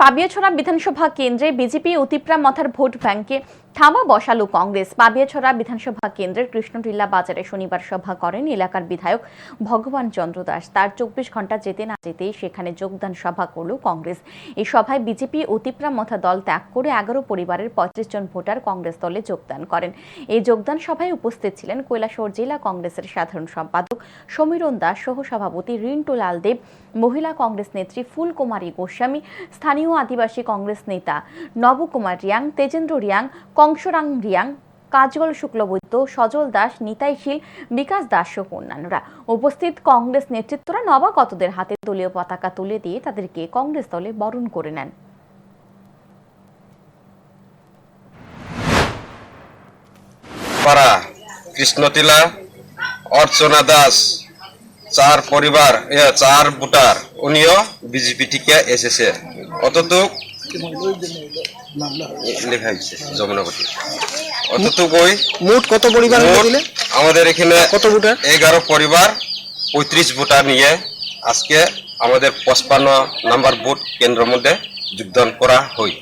পাবিয়াছড়া বিধানসভা কেন্দ্রে বিজেপি অতিপ্রা মাথার ভোট ব্যাংকে থামা বসালো কংগ্রেস। পাবিয়াছড়া বিধানসভা কেন্দ্রের কৃষ্ণটিল্লা বাজারে শনিবার সভা করেন এলাকার বিধায়ক ভগবান চন্দ্র দাস। তার চব্বিশ ঘণ্টা যেতে না যেতেই সেখানে যোগদান সভা করল কংগ্রেস। এই সভায় বিজেপি অতিপ্রা মথা দল ত্যাগ করে এগারো পরিবারের পঁয়ত্রিশ জন ভোটার কংগ্রেস দলে যোগদান করেন। এই যোগদান সভায় উপস্থিত ছিলেন কৈলাসহর জেলা কংগ্রেসের সাধারণ সম্পাদক সমীরণ দাস সহ সভাপতি রিন্টু লাল দেব, মহিলা কংগ্রেস নেত্রী ফুলকুমারী গোস্বামী, স্থানীয় আদিবাসী কংগ্রেস নেতা নবকুমার রিয়াং, তেজেন্দ্র রিয়াং কংসরাং রিয়াং, কাজল শুক্লবৈদ্য, সজল দাস, নিতাই শীল, বিকাশ দাস সহ অন্যান্যরা। উপস্থিত কংগ্রেস নেতৃত্বরা নবাগতদের হাতে দলীয় পতাকা তুলে দিয়ে তাদেরকে কংগ্রেস দলে বরণ করে নেন। পাড়া কৃষ্ণটিলা অর্চনা দাস, চার পরিবার চার ভোটার, উনিও বিজেপি থেকে এসেছে। অতটুক লেখা হয়েছে যমুনাপতি অতটুক মোট কত পরিবার আমাদের এখানে কত ভোটার? এগারো পরিবার পঁয়ত্রিশ ভোটার নিয়ে আজকে আমাদের পঁচপান্ন নাম্বার বুথ কেন্দ্রের মধ্যে যোগদান করা হয়